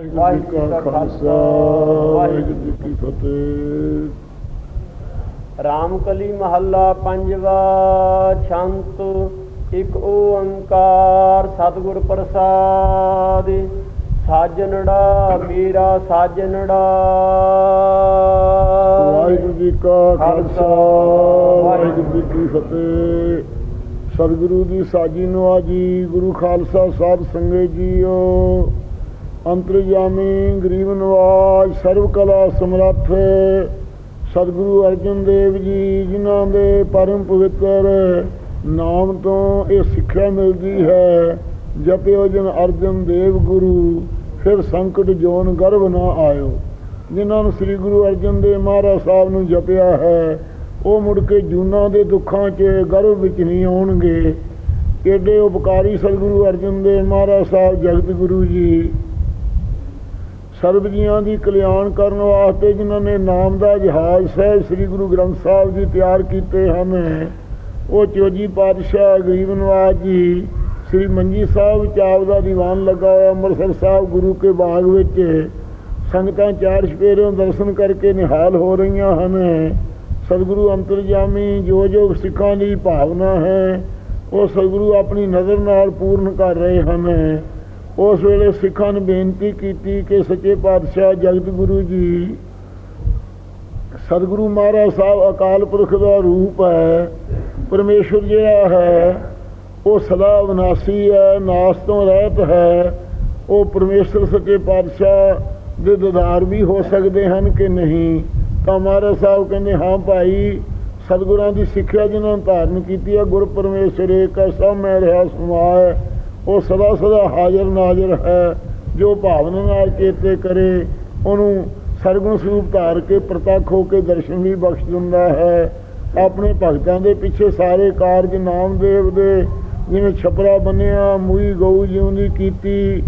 ਵਾਹਿਗੁਰੂ ਜੀ ਕਾ ਖਾਲਸਾ ਵਾਹਿਗੁਰੂ ਜੀ ਕੀ ਫਤਿਹ ਰਾਮਕਲੀ ਮਹੱਲਾ ਪੰਜਵਾ ਛੰਤ ਇੱਕ ਓੰਕਾਰ ਸਤਿਗੁਰ ਪ੍ਰਸਾਦਿ। ਸਾਜਨੜਾ ਮੇਰਾ ਸਾਜਨੜਾ। ਵਾਹਿਗੁਰੂ ਜੀ ਕਾ ਖਾਲਸਾ ਵਾਹਿਗੁਰੂ ਜੀ ਕੀ ਫਤਿਹ। ਸਤਿਗੁਰੂ ਦੀ ਸਾਜੀ ਨਵਾਜੀ ਗੁਰੂ ਖਾਲਸਾ ਸਾਹਿਬ ਸੰਗਤ ਜੀਓ। ਅੰਤਰਜਾਮੀ ਗਰੀਬ ਨਵਾਜ ਸਰਵ ਕਲਾ ਸਮਰੱਥ। ਸਤਿਗੁਰੂ ਅਰਜਨ ਦੇਵ ਜੀ, ਜਿਨ੍ਹਾਂ ਦੇ ਪਰਮ ਪਵਿੱਤਰ ਨਾਮ ਤੋਂ ਇਹ ਸਿੱਖਿਆ ਮਿਲਦੀ ਹੈ, ਜਪਿਓ ਜਨ ਅਰਜਨ ਦੇਵ ਗੁਰੂ, ਫਿਰ ਸੰਕਟ ਜੋਨ ਗਰਭ ਨਾ ਆਇਓ। ਜਿਨ੍ਹਾਂ ਨੂੰ ਸ੍ਰੀ ਗੁਰੂ ਅਰਜਨ ਦੇਵ ਮਹਾਰਾਜ ਸਾਹਿਬ ਨੂੰ ਜਪਿਆ ਹੈ, ਉਹ ਮੁੜ ਕੇ ਜੂਨਾਂ ਦੇ ਦੁੱਖਾਂ 'ਚ ਗਰਭ ਵਿੱਚ ਨਹੀਂ ਆਉਣਗੇ। ਏਡੇ ਉਪਕਾਰੀ ਸਤਿਗੁਰੂ ਅਰਜਨ ਦੇਵ ਮਹਾਰਾਜ ਸਾਹਿਬ, ਜਗਤ ਗੁਰੂ ਜੀ ਸਰਬ ਜੀਆਂ ਦੀ ਕਲਿਆਣ ਕਰਨ ਵਾਸਤੇ ਜਿਨ੍ਹਾਂ ਨੇ ਨਾਮ ਦਾ ਜਹਾਜ਼ ਸਾਹਿਬ ਸ੍ਰੀ ਗੁਰੂ ਗ੍ਰੰਥ ਸਾਹਿਬ ਜੀ ਤਿਆਰ ਕੀਤੇ ਹਨ। ਉਹ ਚੋਜੀ ਪਾਤਸ਼ਾਹ ਗਰੀਬ ਨਵਾਜ ਜੀ, ਸ੍ਰੀ ਮੰਜੀ ਸਾਹਿਬ ਚਾਵ ਦਾ ਦੀਵਾਨ ਲੱਗਾ ਹੋਇਆ ਅੰਮ੍ਰਿਤਸਰ ਸਾਹਿਬ ਗੁਰੂ ਕੇ ਬਾਗ ਵਿੱਚ। ਸੰਗਤਾਂ ਚਾਰ ਸਪੇਰਿਓਂ ਦਰਸ਼ਨ ਕਰਕੇ ਨਿਹਾਲ ਹੋ ਰਹੀਆਂ ਹਨ। ਸਤਿਗੁਰੂ ਅੰਤਰਜਾਮੀ ਜੋ ਜੋ ਸਿੱਖਾਂ ਦੀ ਭਾਵਨਾ ਹੈ, ਉਹ ਸਤਿਗੁਰੂ ਆਪਣੀ ਨਜ਼ਰ ਨਾਲ ਪੂਰਨ ਕਰ ਰਹੇ ਹਨ। ਉਸ ਵੇਲੇ ਸਿੱਖਾਂ ਨੂੰ ਬੇਨਤੀ ਕੀਤੀ ਕਿ ਸੱਚੇ ਪਾਤਸ਼ਾਹ ਜਗਤ ਗੁਰੂ ਜੀ, ਸਤਿਗੁਰੂ ਮਹਾਰਾਜ ਸਾਹਿਬ ਅਕਾਲ ਪੁਰਖ ਦਾ ਰੂਪ ਹੈ ਪਰਮੇਸ਼ਵਰ ਜਿਹੜਾ ਹੈ, ਉਹ ਸਦਾ ਵਿਨਾਸੀ ਹੈ, ਨਾਸ ਤੋਂ ਰਹਿਤ ਹੈ, ਉਹ ਪਰਮੇਸ਼ਵਰ ਸੱਚੇ ਪਾਤਸ਼ਾਹ ਦੇ ਦਦਾਰ ਵੀ ਹੋ ਸਕਦੇ ਹਨ ਕਿ ਨਹੀਂ? ਤਾਂ ਮਹਾਰਾਜ ਸਾਹਿਬ ਕਹਿੰਦੇ, ਹਾਂ ਭਾਈ, ਸਤਿਗੁਰਾਂ ਦੀ ਸਿੱਖਿਆ ਜਿਨ੍ਹਾਂ ਨੇ ਧਾਰਨ ਕੀਤੀ ਹੈ, ਗੁਰ ਪਰਮੇਸ਼ਰ ਏਕ ਹੈ ਸਭ ਮੈਂ ਰਿਹਾ ਸਮਾਇ ਉਹ ਸਦਾ ਸਦਾ ਹਾਜ਼ਰ ਨਾਜ਼ਰ ਹੈ, ਜੋ ਭਾਵਨਾ ਨਾਲ ਚੇਤੇ ਕਰੇ, ਉਹਨੂੰ ਸਰਗੁਣ ਸਰੂਪ ਧਾਰ ਕੇ ਪ੍ਰਤੱਖ ਹੋ ਕੇ ਦਰਸ਼ਨ ਵੀ ਬਖਸ਼ ਦਿੰਦਾ ਹੈ। ਆਪਣੇ ਭਗਤਾਂ ਦੇ ਪਿੱਛੇ ਸਾਰੇ ਕਾਰਜ ਨਾਮਦੇਵ ਦੇ, ਜਿਵੇਂ ਛਪਰਾ ਬੰਨਿਆ, ਮੂਈ ਗਊ ਜਿਉਂਦੀ ਕੀਤੀ,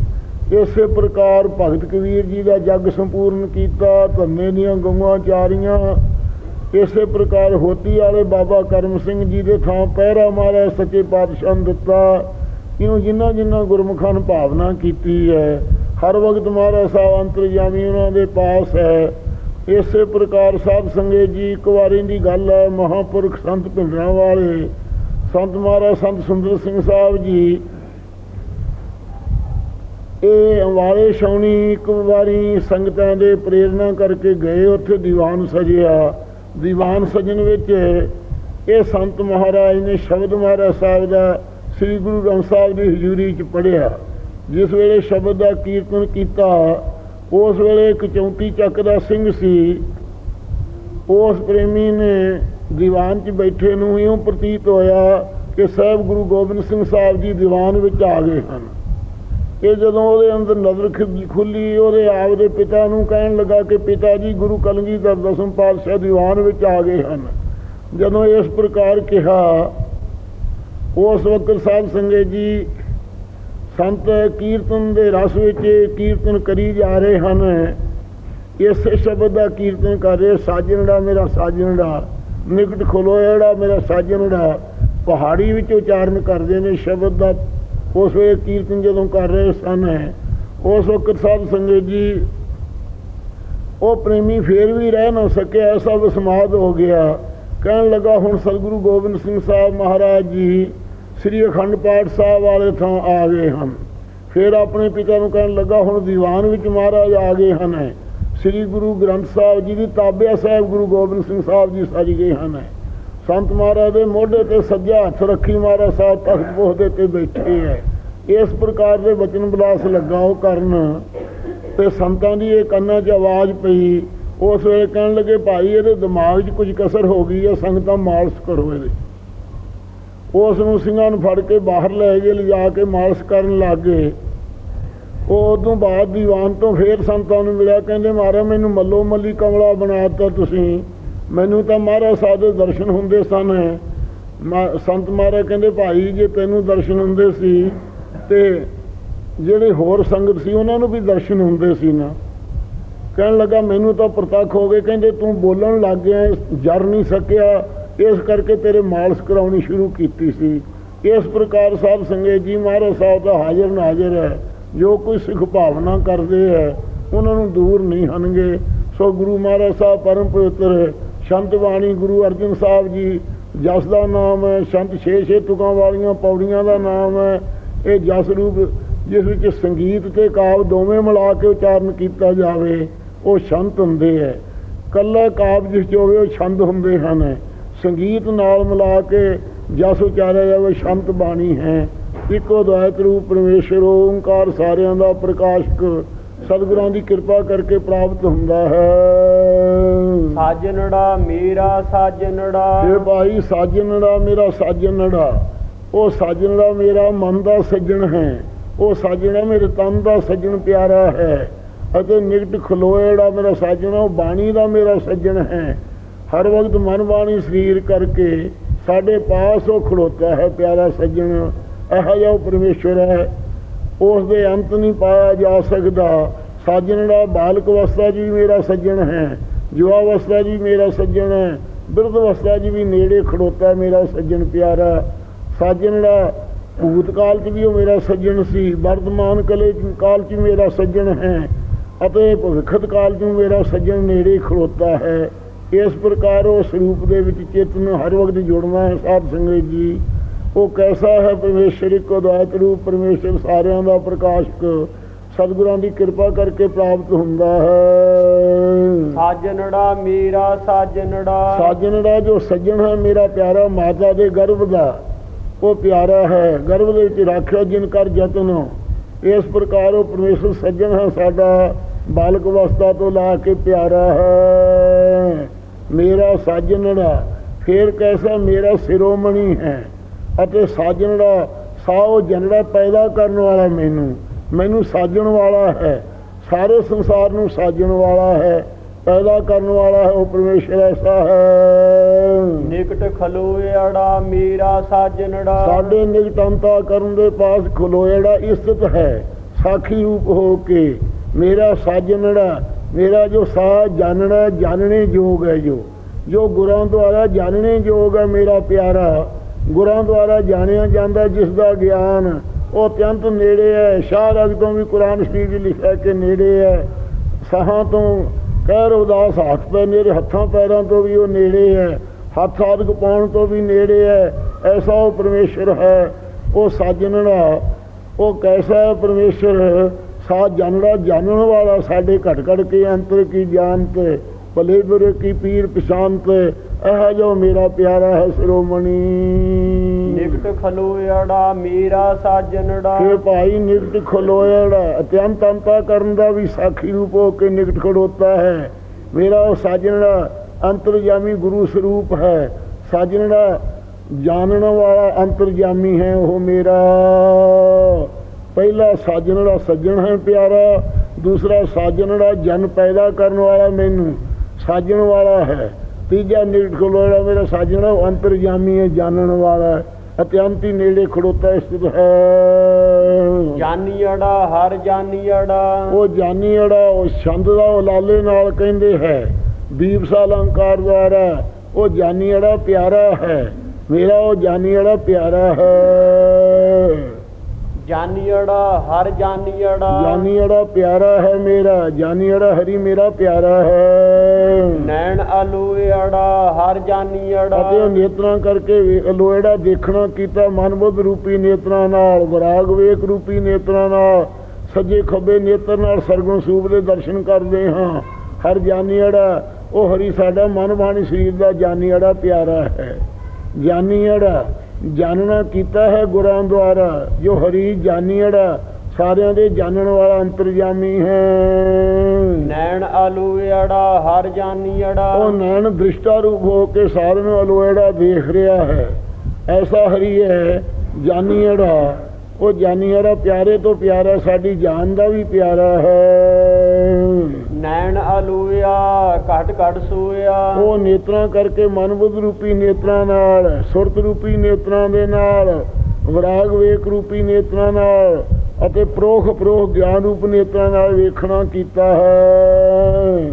ਇਸੇ ਪ੍ਰਕਾਰ ਭਗਤ ਕਬੀਰ ਜੀ ਦਾ ਜੱਗ ਸੰਪੂਰਨ ਕੀਤਾ, ਧੰਨੇ ਦੀਆਂ ਗਊਆਂ ਚਾਰੀਆਂ, ਇਸੇ ਪ੍ਰਕਾਰ ਹੋਤੀ ਵਾਲੇ ਬਾਬਾ ਕਰਮ ਸਿੰਘ ਜੀ ਦੇ ਥਾਂ ਪਹਿਰਾ ਮਾਰਿਆ, ਸੱਚੇ ਪਾਤਸ਼ਾਹ ਦਿੱਤਾ। ਕਿਉਂ ਜਿਨ੍ਹਾਂ ਜਿਨ੍ਹਾਂ ਗੁਰਮੁਖਾਂ ਨੇ ਭਾਵਨਾ ਕੀਤੀ ਹੈ, ਹਰ ਵਕਤ ਮਹਾਰਾਜ ਸਾਹਿਬ ਅੰਤਰਜਾਮੀ ਉਹਨਾਂ ਦੇ ਪਾਸ ਹੈ। ਇਸੇ ਪ੍ਰਕਾਰ ਸਾਧ ਸੰਗਤ ਜੀ, ਇੱਕ ਵਾਰੀ ਦੀ ਗੱਲ ਹੈ, ਮਹਾਪੁਰਖ ਸੰਤ ਭਿੰਡਰਾਂ ਵਾਲੇ, ਸੰਤ ਮਹਾਰਾਜ ਸੰਤ ਸੁੰਦਰ ਸਿੰਘ ਸਾਹਿਬ ਜੀ। ਇਹ ਅੰਵਾਰੇ ਛਾਉਣੀ ਇੱਕ ਵਾਰੀ ਸੰਗਤਾਂ ਦੇ ਪ੍ਰੇਰਣਾ ਕਰਕੇ ਗਏ, ਉੱਥੇ ਦੀਵਾਨ ਸਜਿਆ। ਦੀਵਾਨ ਸਜਣ ਵਿੱਚ ਇਹ ਸੰਤ ਮਹਾਰਾਜ ਨੇ ਸ਼ਬਦ ਮਹਾਰਾਜ ਸਾਹਿਬ ਦਾ ਸ੍ਰੀ ਗੁਰੂ ਗ੍ਰੰਥ ਸਾਹਿਬ ਦੀ ਹਜ਼ੂਰੀ 'ਚ ਪੜਿਆ ਜਿਸ ਵੇਲੇ ਸ਼ਬਦ ਦਾ ਕੀਰਤਨ ਕੀਤਾ, ਉਸ ਵੇਲੇ ਇੱਕ ਚੌਂਤੀ ਚੱਕ ਦਾ ਸਿੰਘ ਸੀ। ਉਸ ਪ੍ਰੇਮੀ ਨੇ ਦੀਵਾਨ 'ਚ ਬੈਠੇ ਨੂੰ ਇਉਂ ਪ੍ਰਤੀਤ ਹੋਇਆ ਕਿ ਸਾਹਿਬ ਗੁਰੂ ਗੋਬਿੰਦ ਸਿੰਘ ਸਾਹਿਬ ਜੀ ਦੀਵਾਨ ਵਿੱਚ ਆ ਗਏ ਹਨ। ਇਹ ਜਦੋਂ ਉਹਦੇ ਅੰਦਰ ਨਜ਼ਰ ਖੁ- ਖੁੱਲੀ, ਉਹਦੇ ਆਪ ਦੇ ਪਿਤਾ ਨੂੰ ਕਹਿਣ ਲੱਗਾ ਕਿ ਪਿਤਾ ਜੀ, ਗੁਰੂ ਕਲਗੀਧਰ ਦਸਮ ਪਾਤਸ਼ਾਹ ਦੀਵਾਨ ਵਿੱਚ ਆ ਗਏ ਹਨ। ਜਦੋਂ ਇਸ ਪ੍ਰਕਾਰ ਕਿਹਾ ਉਸ ਵਕਤ ਸਾਧ ਸੰਗਤ ਜੀ ਸੰਤ ਕੀਰਤਨ ਦੇ ਰਸ ਵਿੱਚ ਕੀਰਤਨ ਕਰੀ ਜਾ ਰਹੇ ਹਨ। ਇਸ ਸ਼ਬਦ ਦਾ ਕੀਰਤਨ ਕਰ ਰਹੇ ਸਾਜਣੜਾ ਮੇਰਾ ਸਾਜਣੜਾ ਨਿਕਟ ਖਲੋਇੜਾ ਮੇਰਾ ਸਾਜਣੜਾ ਪਹਾੜੀ ਵਿੱਚ ਉਚਾਰਨ ਕਰਦੇ ਨੇ ਸ਼ਬਦ ਦਾ। ਉਸ ਵੇਲੇ ਕੀਰਤਨ ਜਦੋਂ ਕਰ ਰਹੇ ਸਨ, ਉਸ ਵਕਤ ਸਾਧ ਸੰਗਤ ਜੀ ਉਹ ਪ੍ਰੇਮੀ ਫੇਰ ਵੀ ਰਹਿ ਨਾ ਸਕਿਆ ਐਸਾ ਵਿਸਮਾਦ ਹੋ ਗਿਆ। ਕਹਿਣ ਲੱਗਾ, ਹੁਣ ਸਤਿਗੁਰੂ ਗੋਬਿੰਦ ਸਿੰਘ ਸਾਹਿਬ ਮਹਾਰਾਜ ਜੀ ਸ੍ਰੀ ਅਖੰਡ ਪਾਠ ਸਾਹਿਬ ਵਾਲੇ ਥਾਂ ਆ ਗਏ ਹਨ। ਫਿਰ ਆਪਣੇ ਪਿਤਾ ਨੂੰ ਕਹਿਣ ਲੱਗਾ, ਹੁਣ ਦੀਵਾਨ ਵਿੱਚ ਮਹਾਰਾਜ ਆ ਗਏ ਹਨ। ਸ੍ਰੀ ਗੁਰੂ ਗ੍ਰੰਥ ਸਾਹਿਬ ਜੀ ਦੀ ਤਾਬਿਆ ਸਾਹਿਬ ਗੁਰੂ ਗੋਬਿੰਦ ਸਿੰਘ ਸਾਹਿਬ ਜੀ ਸਜ ਗਏ ਹਨ। ਸੰਤ ਮਹਾਰਾਜ ਦੇ ਮੋਢੇ ਤੇ ਸੱਜਾ ਹੱਥ ਰੱਖੀ ਮਹਾਰਾਜ ਸਾਹਿਬ ਤਖਤ ਪੋਹਦੇ ਤੇ ਬੈਠੇ ਹੈ। ਇਸ ਪ੍ਰਕਾਰ ਦੇ ਵਚਨ ਬਲਾਸ ਲੱਗਾ ਉਹ ਕਰਨ ਤੇ ਸੰਤਾਂ ਦੀ ਇਹ ਕੰਨਾਂ 'ਚ ਆਵਾਜ਼ ਪਈ। ਉਸ ਵੇਲੇ ਕਹਿਣ ਲੱਗੇ, ਭਾਈ, ਇਹਦੇ ਦਿਮਾਗ 'ਚ ਕੁਝ ਕਸਰ ਹੋ ਗਈ ਹੈ, ਸੰਗਤਾਂ ਮਾਲਸ਼ ਕਰੋ ਇਹਦੇ। ਉਸ ਨੂੰ ਸਿੰਘਾਂ ਨੂੰ ਫੜ ਕੇ ਬਾਹਰ ਲੈ ਗਏ, ਲਿਜਾ ਕੇ ਮਾਲਸ਼ ਕਰਨ ਲੱਗ। ਗਏ ਉਹ ਤੋਂ ਬਾਅਦ ਦੀਵਾਨ ਤੋਂ ਫੇਰ ਸੰਤਾਂ ਨੂੰ ਮਿਲਿਆ, ਕਹਿੰਦੇ, ਮਹਾਰਾਜ, ਮੈਨੂੰ ਮੱਲੋ ਮੱਲੀ ਕਮਲਾ ਬਣਾ ਦਿੱਤਾ ਤੁਸੀਂ। ਮੈਨੂੰ ਤਾਂ ਮਹਾਰਾਜ ਸਾਹਿਬ ਦੇ ਦਰਸ਼ਨ ਹੁੰਦੇ ਸਨ। ਮਾ- ਸੰਤ ਮਹਾਰਾਜ ਕਹਿੰਦੇ, ਭਾਈ, ਜੇ ਤੈਨੂੰ ਦਰਸ਼ਨ ਹੁੰਦੇ ਸੀ ਤੇ ਜਿਹੜੇ ਹੋਰ ਸੰਗਤ ਸੀ, ਉਹਨਾਂ ਨੂੰ ਵੀ ਦਰਸ਼ਨ ਹੁੰਦੇ ਸੀ ਨਾ। ਕਹਿਣ ਲੱਗਾ, ਮੈਨੂੰ ਤਾਂ ਪ੍ਰਤੱਖ ਹੋ ਗਏ। ਕਹਿੰਦੇ, ਤੂੰ ਬੋਲਣ ਲੱਗ ਗਿਆ, ਜਰ ਨਹੀਂ ਸਕਿਆ। ਇਸ ਕਰਕੇ ਤੇਰੇ ਮਾਲਸ਼ ਕਰਾਉਣੀ ਸ਼ੁਰੂ ਕੀਤੀ ਸੀ। ਇਸ ਪ੍ਰਕਾਰ ਸਾਹਿਬ ਸੰਗਤ ਜੀ ਮਹਾਰਾਜ ਸਾਹਿਬ ਦਾ ਹਾਜ਼ਰ ਨਾਜ਼ਰ ਹੈ। ਜੋ ਕੋਈ ਸਿੱਖ ਭਾਵਨਾ ਕਰਦੇ ਹੈ, ਉਹਨਾਂ ਨੂੰ ਦੂਰ ਨਹੀਂ ਹਨਗੇ। ਸੋ ਗੁਰੂ ਮਹਾਰਾਜ ਸਾਹਿਬ ਪਰਮ ਪਵਿੱਤਰ ਸ਼ੰਤ ਬਾਣੀ ਗੁਰੂ ਅਰਜਨ ਸਾਹਿਬ ਜੀ, ਜਸ ਦਾ ਨਾਮ ਹੈ। ਸ਼ੰਤ ਛੇ ਛੇ ਤੁਕਾਂ ਵਾਲੀਆਂ ਪੌੜੀਆਂ ਦਾ ਨਾਮ ਹੈ। ਇਹ ਜਸ ਰੂਪ ਜਿਸ ਵਿੱਚ ਸੰਗੀਤ ਤੇ ਕਾਵ ਦੋਵੇਂ ਮਿਲਾ ਕੇ ਉਚਾਰਨ ਕੀਤਾ ਜਾਵੇ, ਉਹ ਸ਼ੰਤ ਹੁੰਦੇ ਹੈ। ਕੱਲਾ ਕਾਵ ਜਿਸ ਜੋ ਹੋਵੇ, ਉਹ ਛੰਦ ਹੁੰਦੇ ਹਨ। ਸੰਗੀਤ ਨਾਲ ਮਿਲਾ ਕੇ ਜਸ ਉਚਾਰਿਆ ਜਾਵੇ ਸ਼ੰਤ ਬਾਣੀ ਹੈ। ਇੱਕੋ ਦ્વੈਤ ਰੂਪ ਪਰਮੇਸ਼ਰ ਓੰਕਾਰ ਸਾਰਿਆਂ ਦਾ ਪ੍ਰਕਾਸ਼ਕ ਸਤਿਗੁਰਾਂ ਦੀ ਕਿਰਪਾ ਕਰਕੇ ਪ੍ਰਾਪਤ ਹੁੰਦਾ ਹੈ। ਸਾਜਨੜਾ ਮੇਰਾ ਸਾਜਨੜਾ। ਇਹ ਭਾਈ ਸਾਜਣੜਾ ਮੇਰਾ ਸਾਜਣੜਾ ਉਹ ਸਾਜਣੜਾ ਮੇਰਾ ਮਨ ਦਾ ਸੱਜਣ ਹੈ। ਉਹ ਸਾਜਣਾ ਮੇਰੇ ਤਨ ਦਾ ਸੱਜਣ ਪਿਆਰਾ ਹੈ। ਅਤੇ ਨਿਕਟ ਖਲੋਏੜਾ ਮੇਰਾ ਸਾਜਣਾ ਉਹ ਬਾਣੀ ਦਾ ਮੇਰਾ ਸੱਜਣ ਹੈ। ਹਰ ਵਕਤ ਮਨ ਬਾਣੀ ਸਰੀਰ ਕਰਕੇ ਸਾਡੇ ਪਾਸ ਉਹ ਖੜੋਤਾ ਹੈ, ਪਿਆਰਾ ਸੱਜਣ। ਇਹੋ ਜਿਹਾ ਉਹ ਪਰਮੇਸ਼ਵਰ ਹੈ। ਉਸ ਦੇ ਅੰਤ ਨਹੀਂ ਪਾਇਆ ਜਾ ਸਕਦਾ। ਸਾਜਣ ਦਾ ਬਾਲਕ ਅਵਸਥਾ ਜੀ ਮੇਰਾ ਸੱਜਣ ਹੈ, ਜੁਆ ਅਵਸਥਾ ਜੀ ਮੇਰਾ ਸੱਜਣ ਹੈ, ਬਿਰਧ ਅਵਸਥਾ ਜੀ ਵੀ ਨੇੜੇ ਖੜੋਤਾ ਮੇਰਾ ਸੱਜਣ ਪਿਆਰਾ। ਸਾਜਣ ਸਾਜਣੜਾ ਭੂਤਕਾਲ 'ਚ ਵੀ ਉਹ ਮੇਰਾ ਸੱਜਣ ਸੀ, ਵਰਤਮਾਨ ਕਲੇ ਕਾਲ 'ਚ ਮੇਰਾ ਸੱਜਣ ਹੈ, ਅਤੇ ਭਵਿੱਖਤ ਕਾਲ 'ਚ ਮੇਰਾ ਸੱਜਣ ਨੇੜੇ ਖੜੋਤਾ ਹੈ। ਇਸ ਪ੍ਰਕਾਰ ਉਸ ਸਰੂਪ ਦੇ ਵਿੱਚ ਚਿੱਤ ਨੂੰ ਹਰ ਵਕਤ ਜੁੜਨਾ ਹੈ। ਸਾਧ ਸੰਗਤ ਜੀ ਉਹ ਕੈਸਾ ਹੈ ਪਰਮੇਸ਼ਰ? ਇੱਕੋ ਦਾਤ ਰੂਪ ਪਰਮੇਸ਼ਰ ਸਾਰਿਆਂ ਦਾ ਪ੍ਰਕਾਸ਼ਕ ਸਤਿਗੁਰਾਂ ਦੀ ਕਿਰਪਾ ਕਰਕੇ ਪ੍ਰਾਪਤ ਹੁੰਦਾ ਹੈ। ਸਾਜਨੜਾ ਮੇਰਾ ਸਾਜਨੜਾ। ਸਾਜਣ ਦਾ ਜੋ ਸੱਜਣ ਹੈ ਮੇਰਾ ਪਿਆਰਾ ਮਾਤਾ ਦੇ ਗਰਭ ਦਾ ਉਹ ਪਿਆਰਾ ਹੈ। ਗਰਭ ਦੇ ਵਿੱਚ ਰੱਖਿਆ ਜਿਨ ਕਰ ਯਤਨ ਇਸ ਪ੍ਰਕਾਰ ਉਹ ਪਰਮੇਸ਼ਰ ਸੱਜਣ ਹੈ ਸਾਡਾ ਬਾਲਕ ਅਵਸਥਾ ਤੋਂ ਲਾ ਕੇ ਪਿਆਰਾ ਹੈ। ਮੇਰਾ ਸਾਜਣੜਾ ਫੇਰ ਕੈਸਾ ਮੇਰਾ ਸਿਰੋਮਣੀ ਹੈ? ਅਤੇ ਸਾਜਣੜਾ ਸਾਓ ਜਨੜਾ ਪੈਦਾ ਕਰਨ ਵਾਲਾ ਮੈਨੂੰ ਮੈਨੂੰ ਸਾਜਣ ਵਾਲਾ ਹੈ। ਸਾਰੇ ਸੰਸਾਰ ਨੂੰ ਸਾਜਣ ਵਾਲਾ ਹੈ ਪੈਦਾ ਕਰਨ ਵਾਲਾ ਹੈ ਉਹ ਪਰਮੇਸ਼ਰ ਐਸਾ ਹੈ। ਨਿਕਟ ਖਲੋਇੜਾ ਮੇਰਾ ਸਾਜਨੜਾ ਸਾਡੇ ਨਿਗਟੰਤਾ ਕਰਨ ਦੇ ਪਾਸ ਖਲੋਏੜਾ ਇਸਤ ਹੈ ਸਾਖੀ ਰੂਪ ਹੋ ਕੇ। ਮੇਰਾ ਸਾਜਣੜਾ ਮੇਰਾ ਜੋ ਸਾਹ ਜਾਣਣਾ ਜਾਣਨੇ ਯੋਗ ਹੈ ਜੋ। ਜੋ ਗੁਰਾਂ ਦੁਆਰਾ ਜਾਣਨੇ ਯੋਗ ਹੈ ਮੇਰਾ ਪਿਆਰਾ। ਗੁਰਾਂ ਦੁਆਰਾ ਜਾਣਿਆ ਜਾਂਦਾ ਜਿਸ ਦਾ ਗਿਆਨ ਉਹ ਅਤਿਅੰਤ ਨੇੜੇ ਹੈ। ਸ਼ਾਹ ਰਗ ਤੋਂ ਵੀ ਕੁਰਾਨ ਸ਼ਰੀਫ ਵਿੱਚ ਲਿਖਿਆ ਕਿ ਨੇੜੇ ਹੈ। ਸਾਹਾਂ ਤੋਂ ਕਹਿਰ ਉਦਾਸ ਹੱਥ ਪੈ ਨੇੜੇ ਹੱਥਾਂ ਪੈਰਾਂ ਤੋਂ ਵੀ ਉਹ ਨੇੜੇ ਹੈ। ਹੱਥ ਆਦਿਕ ਪਾਉਣ ਤੋਂ ਵੀ ਨੇੜੇ ਹੈ। ਐਸਾ ਉਹ ਪਰਮੇਸ਼ਰ ਹੈ। ਉਹ ਸਾਜਣੜਾ ਉਹ ਕੈਸਾ ਹੈ ਪਰਮੇਸ਼ਰ? ਸਾ ਜਾਣੜਾ ਜਾਣਨ ਵਾਲਾ ਸਾਡੇ ਘਟ ਘਟ ਕੇ ਅੰਤਰ ਕੀ ਗਿਆਨ ਤੇ ਭਲੇ ਬੁਰੇ ਕੀ ਪੀਰ ਪਛਾਨ ਤੇ ਇਹ ਜੋ ਮੇਰਾ ਪਿਆਰਾ ਹੈ ਸ਼੍ਰੋਮਣੀ। ਨਿਕਟ ਖਲੋਇੜਾ ਮੇਰਾ ਸਾਜਨੜਾ। ਕਿ ਭਾਈ ਨਿਕਟ ਖਲੋਇੜਾ ਅਤਿਅੰਤ ਅੰਤਾ ਕਰਨ ਦਾ ਵੀ ਸਾਖੀ ਰੂਪ ਹੋ ਕੇ ਨਿਕਟ ਖੜੋਤਾ ਹੈ। ਮੇਰਾ ਉਹ ਸਾਜਣੜਾ ਅੰਤਰਜਾਮੀ ਗੁਰੂ ਸਰੂਪ ਹੈ। ਸਾਜਣੜਾ ਜਾਣਨ ਵਾਲਾ ਅੰਤਰਜਾਮੀ ਹੈ ਉਹ ਮੇਰਾ। ਪਹਿਲਾ ਸਾਜਣੜਾ ਸੱਜਣ ਹੈ ਪਿਆਰਾ ਦੂਸਰਾ ਸਾਜਣੜਾ ਜਨ ਪੈਦਾ ਕਰਨ ਵਾਲਾ ਮੈਨੂੰ ਸਾਜਣ ਵਾਲਾ ਹੈ। ਤੀਜਾ ਨਿਕਟ ਖਲੋਇੜਾ ਮੇਰਾ ਸਾਜਣਾ ਉਹ ਅੰਤਰਜਾਮੀ ਹੈ ਜਾਣਨ ਵਾਲਾ ਹੈ ਅਤਿਅੰਤ ਨੇੜੇ ਖੜੋਤਾ ਸਥਿਤ ਹੈ। ਜਾਨੀੜਾ ਹਰ ਜਾਨੀੜਾ ਉਹ ਜਾਨੀ ਜਿਹੜਾ ਉਹ ਛੰਦ ਦਾ ਉਹ ਲਾਲੇ ਨਾਲ ਕਹਿੰਦੇ ਹੈ ਦੀਪ ਸਾ ਅਲੰਕਾਰ ਦੁਆਰਾ ਉਹ ਜਾਨੀ ਜਿਹੜਾ ਪਿਆਰਾ ਹੈ ਮੇਰਾ ਉਹ ਜਾਨੀ ਜਿਹੜਾ ਪਿਆਰਾ ਹੈ। ਜਾਨੀੜਾ ਹਰ ਜਾਨੀੜਾ ਜਾਨੀ ਜਿਹੜਾ ਪਿਆਰਾ ਹੈ ਮੇਰਾ ਜਾਨੀ ਜਿਹੜਾ ਹਰੀ ਮੇਰਾ ਪਿਆਰਾ ਹੈ। ਨੈਣ ਅਲੋਇੜਾ ਹਰ ਜਾਨੀੜਾ ਅਤੇ ਨੇਤਰਾਂ ਕਰਕੇ ਲੋਹੜਾ ਦੇਖਣਾ ਕੀਤਾ ਮਨ ਬੁੱਧ ਰੂਪੀ ਨੇਤਰਾਂ ਨਾਲ ਵਿਰਾਗ ਵੇਖ ਰੂਪੀ ਨੇਤਰਾਂ ਨਾਲ ਸੱਜੇ ਖੱਬੇ ਨੇਤਰ ਨਾਲ ਸਰਗੁਣ ਸੂਪ ਦੇ ਦਰਸ਼ਨ ਕਰਦੇ ਹਾਂ। ਹਰ ਜਾਨੀ ਅੜਾ ਉਹ ਹਰੀ ਸਾਡਾ ਮਨ ਬਾਣੀ ਸਰੀਰ ਦਾ ਜਾਨੀ ਅੜਾ ਪਿਆਰਾ ਹੈ। ਜਾਨੀ ਅੜਾ ਜਾਣਨਾ ਕੀਤਾ ਹੈ ਗੁਰਾਂ ਦੁਆਰਾ ਜੋ ਹਰੀ ਜਾਨੀ ਅੜਾ ਸਾਰਿਆਂ ਦੇ ਜਾਣਨ ਵਾਲਾ ਅੰਤਰਜਾਮੀ ਹੈ। ਨੈਣ ਅਲੋਇੜਾ ਹਰ ਜਾਨੀੜਾ ਉਹ ਨੈਣ ਦ੍ਰਿਸ਼ਟਾ ਰੂਪ ਹੋ ਕੇ ਸਾਰਿਆਂ ਨੂੰ ਅਲੋਇੜਾ ਦੇਖ ਰਿਹਾ ਹੈ। ਐਸਾ ਹਰੀ ਹੈ ਜਾਨੀੜਾ ਉਹ ਜਾਨੀੜਾ ਪਿਆਰੇ ਤੋਂ ਪਿਆਰਾ ਸਾਡੀ ਜਾਨ ਦਾ ਵੀ ਪਿਆਰਾ ਹੈ। ਨੈਣ ਅਲੋਇਆ ਘਟ ਘਟ ਸੋਇਆ। ਉਹ ਨੇਤਰਾਂ ਕਰਕੇ ਮਨ ਬੁੱਧ ਰੂਪੀ ਨੇਤਰਾਂ ਨਾਲ ਸੁਰਤ ਰੂਪੀ ਨੇਤਰਾਂ ਦੇ ਨਾਲ ਵਿਰਾਗ ਵੇਖ ਰੂਪੀ ਨੇਤਰਾਂ ਨਾਲ ਅਤੇ ਪ੍ਰੋਖ ਪ੍ਰੋਖ ਗਿਆਨ ਰੂਪ ਨੇਤਰਾਂ ਨਾਲ ਵੇਖਣਾ ਕੀਤਾ ਹੈ।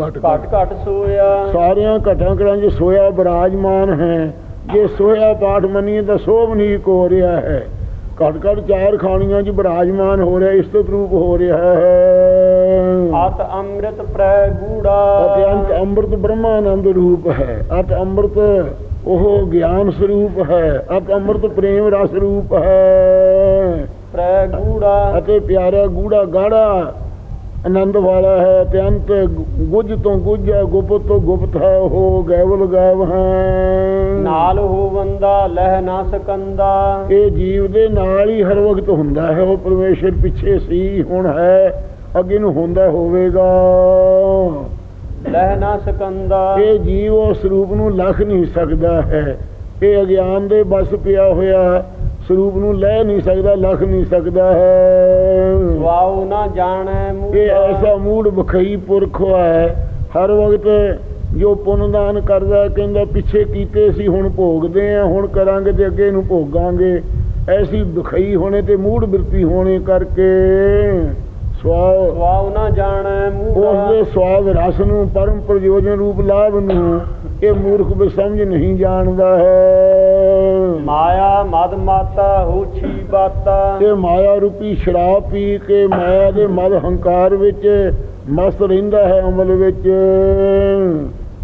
ਘਟ ਘਟ। ਘਟ ਸੋਇਆ। ਸਾਰਿਆਂ ਘਟਾਂ ਘਰਾਂ 'ਚ ਸੋਇਆ ਬਿਰਾਜਮਾਨ ਹੈ। ਜੇ ਸੋਇਆ ਪਾਠ ਮੰਨੀਏ ਤਾਂ ਸੋਭ ਨਹੀਂ ਹੋ ਰਿਹਾ ਹੈ। ਘਟ ਘਟ ਚਾਰ ਖਾਣੀਆਂ 'ਚ ਬਿਰਾਜਮਾਨ ਹੋ ਰਿਹਾ ਇਸਤਤ ਰੂਪ ਹੋ ਰਿਹਾ ਹੈ। ਅਤ ਅੰਮ੍ਰਿਤ ਪ੍ਰੈ ਗੂੜਾ। ਅਤਿਅੰਤ ਅੰਮ੍ਰਿਤ ਬ੍ਰਹਮਾਨੰਦ ਰੂਪ ਹੈ। ਅਤ ਅੰਮ੍ਰਿਤ ਉਹ ਗਿਆਨ ਸਰੂਪ ਹੈ। ਅਤ ਅੰਮ੍ਰਿਤ ਪ੍ਰੇਮ ਰਸ ਰੂਪ ਹੈ। ਪ੍ਰੈ ਗੂੜਾ। ਅਤੇ ਪਿਆਰਾ ਗੂੜਾ ਗਾੜਾ ਆਨੰਦ ਵਾਲਾ ਹੈ ਅਤਿਅੰਤ ਗੁੱਜ ਤੋਂ ਗੁੱਜ ਗੁਪਤ ਤੋਂ ਗੁਪਤ ਹੈ ਉਹ ਗੈਵਲ ਗੈਵ ਹੈ। ਨਾਲ ਹੋਵੰਦਾ ਲਹਿ ਨਾ ਸਕੰਦਾ। ਇਹ ਜੀਵ ਦੇ ਨਾਲ ਹੀ ਹਰ ਵਕਤ ਹੁੰਦਾ ਹੈ ਉਹ ਪਰਮੇਸ਼ਰ ਪਿੱਛੇ ਸੀ ਹੁਣ ਹੈ ਅੱਗੇ ਨੂੰ ਹੁੰਦਾ ਹੋਵੇਗਾ। ਲਹਿ ਨਾ ਸਕੰਦਾ। ਇਹ ਜੀਵ ਉਸ ਸਰੂਪ ਨੂੰ ਲਖ ਨਹੀਂ ਸਕਦਾ ਹੈ ਇਹ ਅਗਿਆਨ ਦੇ ਬਸ ਪਿਆ ਹੋਇਆ ਸਰੂਪ ਨੂੰ ਲੈ ਨਹੀਂ ਸਕਦਾ ਲਖ ਨਹੀਂ ਸਕਦਾ ਹੈ। ਵਾਉ ਨਾ ਜਾਣੈ ਮੂੜਾ ਇਹ ਐਸਾ ਮੂਡ ਬਖਈ ਪੁਰਖ ਹੈ। ਹਰ ਵਕਤ ਜੋ ਪੁੰਨਦਾਨ ਕਰਦਾ ਕਹਿੰਦਾ ਪਿੱਛੇ ਕੀਤੇ ਸੀ ਹੁਣ ਭੋਗਦੇ ਆ ਹੁਣ ਕਰਾਂਗੇ ਤੇ ਅੱਗੇ ਨੂੰ ਭੋਗਾਂਗੇ। ਐਸੀ ਬਖਈ ਹੋਣੇ ਤੇ ਮੂਡ ਬਿਰਤੀ ਹੋਣੇ ਕਰਕੇ ਸਵਾਉ ਵਾਉ ਨਾ ਜਾਣੈ ਉਸ ਮੂੜਾ ਦੇ ਸਵਾਦ ਰਸ ਨੂੰ ਪਰਮ ਪ੍ਰਯੋਜਨ ਰੂਪ ਲਾਭ ਨੂੰ ਇਹ ਮੂਰਖ ਵੀ ਸਮਝ ਨਹੀਂ ਜਾਣਦਾ ਹੈ। ਮਾਇਆ ਮਦ ਮਾਤਾ ਹੋਛੀ ਬਾਤਾ। ਇਹ ਮਾਇਆ ਰੂਪੀ ਸ਼ਰਾਬ ਪੀ ਕੇ ਮਾਇਆ ਦੇ ਮਦ ਹੰਕਾਰ ਵਿੱਚ ਮਸਤ ਰਹਿੰਦਾ ਹੈ ਅਮਲ ਵਿੱਚ।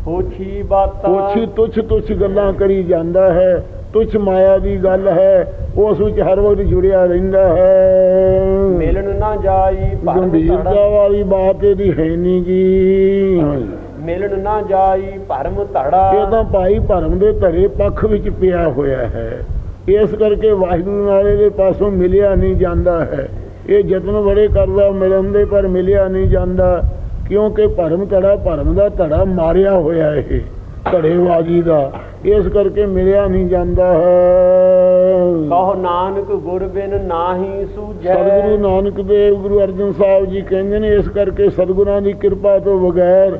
ਹੋਛੀ ਬਾਤਾ। ਕੁਛ ਤੁਛ ਤੁਛ ਗੱਲਾਂ ਕਰੀ ਜਾਂਦਾ ਹੈ। ਤੁਛ ਮਾਇਆ ਦੀ ਗੱਲ ਹੈ ਉਸ ਵਿੱਚ ਹਰ ਵਕਤ ਜੁੜਿਆ ਰਹਿੰਦਾ ਹੈ। ਜਾਈ ਗੰਭੀਰਤਾ ਧੜਾ। ਵਾਲੀ ਬਾਤ ਇਹਦੀ ਹੈ ਨਹੀਂ ਗੀ। ਮਿਲਣ ਨਾ ਜਾਈ ਭਰਮ ਇਹ ਧੜਾ ਤਾਂ ਭਾਈ ਭਰਮ ਦੇ ਧਰੇ ਪੱਖ ਵਿੱਚ ਪਿਆ ਹੋਇਆ ਹੈ। ਇਸ ਕਰਕੇ ਵਾਹਿਗੁਰੂ ਨਾਲੇ ਦੇ ਪਾਸੋਂ ਮਿਲਿਆ ਨਹੀਂ ਜਾਂਦਾ ਹੈ। ਇਹ ਯਤਨ ਬੜੇ ਕਰਦਾ ਮਿਲਣ ਦੇ ਪਰ ਮਿਲਿਆ ਨਹੀਂ ਜਾਂਦਾ। ਕਿਉਂਕਿ ਭਰਮ ਧੜਾ ਭਰਮ ਦਾ ਧੜਾ ਮਾਰਿਆ ਹੋਇਆ ਇਹ ਧੜੇਵਾਜੀ ਦਾ। ਇਸ ਕਰਕੇ ਮਿਲਿਆ ਨਹੀਂ ਜਾਂਦਾ ਹੈ। ਕਹੋ ਨਾਨਕ ਗੁਰ ਬਿਨ ਨਾਹੀ ਸੂਝੈ। ਸਤਿਗੁਰੂ ਨਾਨਕ ਦੇਵ ਗੁਰੂ ਅਰਜਨ ਸਾਹਿਬ ਜੀ ਕਹਿੰਦੇ ਨੇ ਇਸ ਕਰਕੇ ਸਤਿਗੁਰਾਂ ਦੀ ਕਿਰਪਾ ਤੋਂ ਬਗੈਰ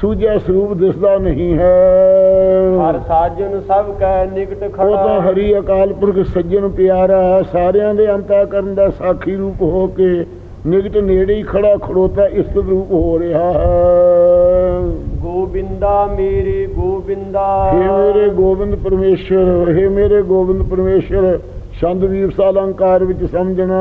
ਸੂਝਿਆ ਸਰੂਪ ਦਿਸਦਾ ਨਹੀਂ ਹਰ ਹੈ ਸਾਜਨ ਸਭ ਕੈ ਨਿਕਟ ਉਹ ਤਾਂ ਖੜਾ ਹਰੀ ਅਕਾਲ ਪੁਰਖ ਸੱਜਣ ਪਿਆਰਾ ਸਾਰਿਆਂ ਦੇ ਅੰਤਾ ਕਰਨ ਦਾ ਸਾਖੀ ਰੂਪ ਹੋ ਕੇ ਨਿਕਟ ਨੇੜੇ ਹੀ ਖੜਾ ਖੜੋਤਾ ਇਸ ਰੂਪ ਹੋ ਰਿਹਾ ਹੈ। ਗੋਬਿੰਦਾ ਮੇਰੇ ਗੋਬਿੰਦਾ। ਹੇ ਮੇਰੇ ਗੋਬਿੰਦ ਪਰਮੇਸ਼ਰ ਹੇ ਮੇਰੇ ਗੋਬਿੰਦ ਪਰਮੇਸ਼ਰ ਛੰਦ ਵੀਰ ਸਾਲੰਕਾਰ ਵਿੱਚ ਸਮਝਣਾ।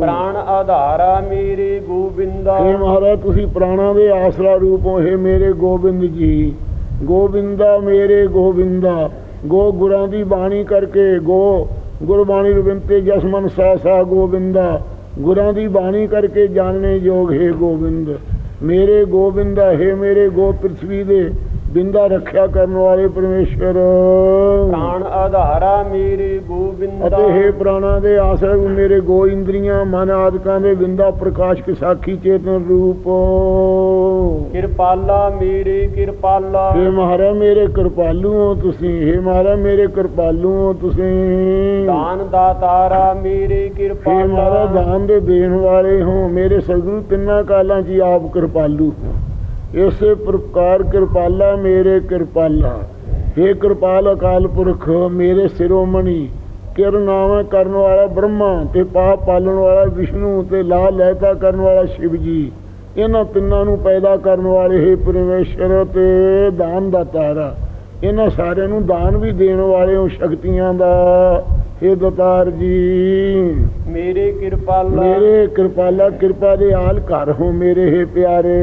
ਪ੍ਰਾਣ ਆਧਾਰਾ ਮੇਰੇ ਗੋਬਿੰਦਾ। ਹੇ ਮਹਾਰਾਜ ਤੁਸੀਂ ਪ੍ਰਾਣਾ ਦੇ ਆਸਰਾ ਰੂਪ ਹੋ ਹੇ ਮੇਰੇ ਗੋਬਿੰਦ ਜੀ। ਗੋਬਿੰਦਾ ਮੇਰੇ ਗੋਬਿੰਦਾ ਗੋ ਗੁਰਾਂ ਦੀ ਬਾਣੀ ਕਰਕੇ ਗੋ। ਗੁਰਬਾਣੀ ਰਵਿੰਤੇ ਜਸਮਨ ਸਾ ਸਾ ਗੋਬਿੰਦਾ ਗੁਰਾਂ ਦੀ ਬਾਣੀ ਕਰਕੇ ਜਾਣਨੇ ਯੋਗ ਹੈ ਗੋਬਿੰਦ। ਮੇਰੇ ਗੋਬਿੰਦਾ ਹੈ ਮੇਰੇ ਗੋ ਪ੍ਰਿਥਵੀ ਦੇ। ਬਿੰਦਾ ਰੱਖਿਆ ਕਰਨ ਵਾਲੇ ਪਰਮੇਸ਼ਰ। ਪ੍ਰਾਣ ਆਧਾਰਾ ਮੇਰੇ ਗੋਬਿੰਦਾ। ਅਤੇ ਹੈ ਪ੍ਰਾਣਾ ਦੇ ਆਸਰੇ ਮੇਰੇ ਗੋ ਇੰਦਰੀਆਂ ਮਨ ਆਦਿਕਾਂ ਦੇ ਬਿੰਦਾ ਪ੍ਰਕਾਸ਼ ਕੇ ਸਾਖੀ ਚੇਤਨ ਰੂਪ। ਕਿਰਪਾਲਾ ਮੇਰੇ ਕਿਰਪਾਲਾ। ਹੇ ਮਹਾਰਾਜ ਮੇਰੇ ਕਿਰਪਾਲੂ ਹੋ ਤੁਸੀਂ। ਹੇ ਮਹਾਰਾਜ ਮੇਰੇ ਕਿਰਪਾਲੂ ਹੋ ਤੁਸੀਂ। ਦਾਨ ਦਾਤਾਰਾ ਮੇਰੇ ਕਿਰਪਾਲਾ। ਦਾਨ ਦੇ ਦੇਣ ਵਾਲੇ ਹੋ। ਮੇਰੇ ਸਤਿਗੁਰੂ ਤਿੰਨਾਂ ਕਾਲਾਂ ਹੀ ਆਪ ਕਿਰਪਾਲੂ ਹੋ। ਇਸੇ ਪ੍ਰਕਾਰ ਕਿਰਪਾਲਾ ਮੇਰੇ ਕਿਰਪਾਲਾ। ਹੇ ਕਿਰਪਾਲ ਅਕਾਲ ਪੁਰਖ, ਮੇਰੇ ਸਿਰੋਮਣੀ ਕਿਰਨਾਵਾ ਕਰਨ ਵਾਲਾ ਬ੍ਰਹਮਾ ਤੇ ਪਾਪ ਪਾਲਣ ਵਾਲਾ ਵਿਸ਼ਨੂੰ ਤੇ ਲਾ ਲੈਤਾ ਕਰਨ ਵਾਲਾ ਸ਼ਿਵ ਜੀ ਇਹਨਾਂ ਤਿੰਨਾਂ ਨੂੰ ਪੈਦਾ ਕਰਨ ਵਾਲੇ ਹੈ ਪਰਮੇਸ਼ਰ ਤੇ ਦਾਨ ਦਾ। ਤਾਰਾ ਇਹਨਾਂ ਸਾਰਿਆਂ ਨੂੰ ਦਾਨ ਵੀ ਦੇਣ ਵਾਲੇ ਹੋ ਸ਼ਕਤੀਆਂ ਦਾ। ਇਹ ਦਤਾਰ ਜੀ। ਮੇਰੇ ਕਿਰਪਾਲਾ ਮੇਰੇ ਕਿਰਪਾਲਾ ਕਿਰਪਾ ਦੇ ਹਾਲ ਘਰ ਹੋ ਮੇਰੇ ਹੈ ਪਿਆਰੇ।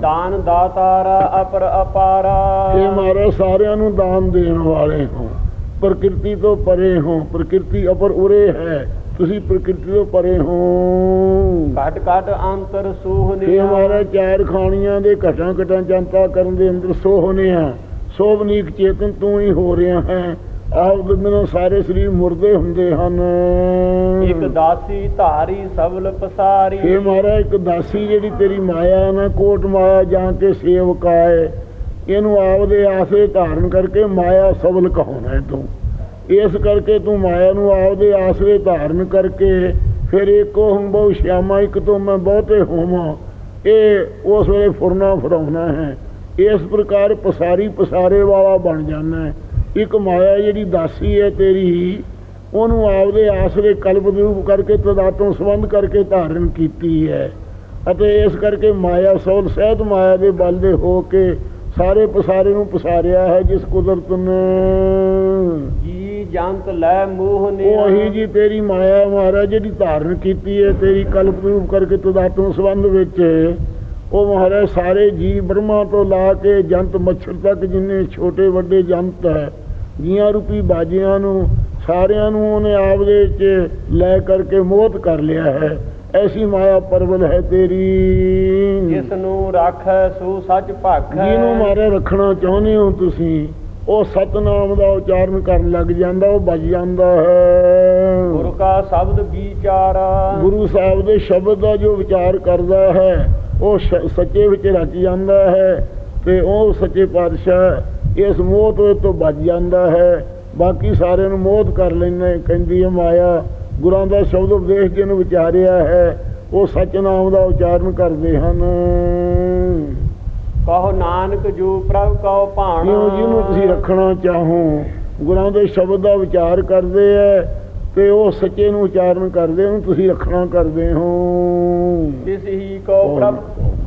ਦਾਨ ਦਾਤਾਰਾ ਅਪਰ ਅਪਾਰਾ ਇਹ ਮਾਰੇ ਸਾਰਿਆਂ ਨੂੰ ਦਾਨ ਦੇਣ ਵਾਲੇ ਹੋ। ਪ੍ਰਕਿਰਤੀ ਤੋਂ ਪਰੇ ਹੋ। ਪ੍ਰਕਿਰਤੀ ਅਪਰ ਉਰੇ ਹੈ। ਤੁਸੀਂ ਪ੍ਰਕਿਰਤੀ ਤੋਂ ਪਰੇ ਹੋ। ਘਟ ਘਟ ਅੰਤਰ ਇਹ ਸੋਹਨੇ ਮਾਰੇ ਚਾਰ ਖਾਣੀਆਂ ਦੇ ਘਟਾਂ ਘਟਾਂ ਜਨਤਾ ਕਰਨ ਦੇ ਅੰਦਰ ਸੋਹਨੇ ਆ ਸੋਭਨੀਕ ਚੇਤਨ ਤੂੰ ਹੀ ਹੋ ਰਿਹਾ ਹੈ। ਆਪ ਬਿਨਾਂ ਸਾਰੇ ਸਰੀਰ ਮੁਰਦੇ ਹੁੰਦੇ ਹਨ। ਇੱਕ ਦਾਸੀ ਧਾਰੀ ਸਬਲ ਪਸਾਰੀ। ਇਹ ਮਹਾਰਾਜ ਇੱਕ ਦਾਸੀ ਜਿਹੜੀ ਤੇਰੀ ਮਾਇਆ ਨਾ ਕੋਟ ਮਾਇਆ ਜਾਂ ਕੇ ਸੇਵਕਾ ਹੈ ਇਹਨੂੰ ਆਪਦੇ ਆਸਰੇ ਧਾਰਨ ਕਰਕੇ ਮਾਇਆ ਸਬਲ ਕਹਾਉਣਾ ਤੂੰ। ਇਸ ਕਰਕੇ ਤੂੰ ਮਾਇਆ ਨੂੰ ਆਪਦੇ ਆਸਰੇ ਧਾਰਨ ਕਰਕੇ ਫਿਰ ਇੱਕੋ ਹੂੰ ਬਹੁ ਸ਼ਿਆਮਾ ਇੱਕ ਤੋਂ ਮੈਂ ਬਹੁਤੇ ਹੋਵਾਂ ਇਹ ਉਸ ਵੇਲੇ ਫੁਰਨਾ ਫਰਾਉਣਾ ਹੈ। ਇਸ ਪ੍ਰਕਾਰ ਪਸਾਰੀ ਪਸਾਰੇ ਵਾਲਾ ਬਣ ਜਾਣਾ ਹੈ। ਇੱਕ ਮਾਇਆ ਜਿਹੜੀ ਦਾਸੀ ਹੈ ਤੇਰੀ ਉਹਨੂੰ ਆਪਦੇ ਆਸਰੇ ਕਲਪ ਰੂਪ ਕਰਕੇ ਤਦਾਤੋਂ ਸੰਬੰਧ ਕਰਕੇ ਧਾਰਨ ਕੀਤੀ ਹੈ। ਅਤੇ ਇਸ ਕਰਕੇ ਮਾਇਆ ਸੋਲ ਸਹਿਤ ਮਾਇਆ ਦੇ ਬਲ ਦੇ ਹੋ ਕੇ ਸਾਰੇ ਪਸਾਰੇ ਨੂੰ ਪਸਾਰਿਆ ਹੈ ਜਿਸ ਕੁਦਰਤ ਨੇ। ਜੀ ਜੰਤ ਲੈ ਮੋਹ ਉਹ ਨਿਆ ਅਹੀ ਜੀ ਤੇਰੀ ਮਾਇਆ ਮਹਾਰਾਜ ਜਿਹੜੀ ਧਾਰਨ ਕੀਤੀ ਹੈ ਤੇਰੀ ਕਲਪ ਰੂਪ ਕਰਕੇ ਤੁਦਾਤਮ ਸੰਬੰਧ ਵਿੱਚ ਉਹ ਮਹਾਰਾਜ ਸਾਰੇ ਜੀ ਬ੍ਰਹਮਾ ਤੋਂ ਲਾ ਕੇ ਜੰਤ ਮੱਛਰ ਤੱਕ ਜਿੰਨੇ ਛੋਟੇ ਵੱਡੇ ਜੰਤ ਹੈ ਜੀਆਂ ਰੂਪੀ ਬਾਜੀਆਂ ਨੂੰ ਸਾਰਿਆਂ ਨੂੰ ਉਹਨੇ ਆਪਦੇ ਚ ਲੈ ਕਰਕੇ ਮੋਹਤ ਕਰ ਲਿਆ ਹੈ। ਐਸੀ ਮਾਇਆ ਪਰਵਲ ਹੈ ਤੇਰੀ। ਜਿਸ ਨੂੰ ਰਾਖੈ ਸੋ ਸੱਚ ਭਾਖੈ। ਜਿਹਨੂੰ ਮਾਰੇ ਰੱਖਣਾ ਚਾਹੁੰਦੇ ਹੋ ਤੁਸੀਂ ਉਹ ਸਤਨਾਮ ਦਾ ਉਚਾਰਨ ਕਰਨ ਲੱਗ ਜਾਂਦਾ ਉਹ ਬਚ ਜਾਂਦਾ ਹੈ। ਗੁਰ ਕਾ ਸ਼ਬਦ ਵਿਚਾਰਾ। ਗੁਰੂ ਸਾਹਿਬ ਦੇ ਸ਼ਬਦ ਦਾ ਜੋ ਵਿਚਾਰ ਕਰਦਾ ਹੈ ਉਹ ਸੱਚੇ ਵਿੱਚ ਰਚ ਜਾਂਦਾ ਹੈ ਤੇ ਉਹ ਸੱਚੇ ਪਾਤਸ਼ਾਹ ਇਸ ਮੋਹ ਤੋਂ ਬਚ ਜਾਂਦਾ ਹੈ। ਬਾਕੀ ਸਾਰਿਆਂ ਨੂੰ ਮੋਹ ਕਰ ਲੈਂਦੇ ਕਹਿੰਦੀ ਹੈ ਮਾਇਆ ਗੁਰਾਂ ਦਾ ਸ਼ਬਦ ਉਪਦੇਸ਼ ਜਿਹਨੂੰ ਵਿਚਾਰਿਆ ਹੈ ਉਹ ਸੱਚ ਨਾਮ ਦਾ ਉਚਾਰਨ ਕਰਦੇ ਹਨ। ਕਹੋ ਨਾਨਕ ਜੋ ਪ੍ਰਭ ਕਉ ਭਾਣਾ। ਜਿਹਨੂੰ ਤੁਸੀਂ ਰੱਖਣਾ ਚਾਹੋ ਗੁਰਾਂ ਦੇ ਸ਼ਬਦ ਦਾ ਵਿਚਾਰ ਕਰਦੇ ਐ ਤੇ ਉਹ ਸੱਚੇ ਨੂੰ ਉਚਾਰਨ ਕਰਦੇ ਉਹਨੂੰ ਤੁਸੀਂ ਰੱਖਣਾ ਕਰਦੇ ਹੋ। ਤਿਸ ਹੀ ਕਉ ਪ੍ਰਭ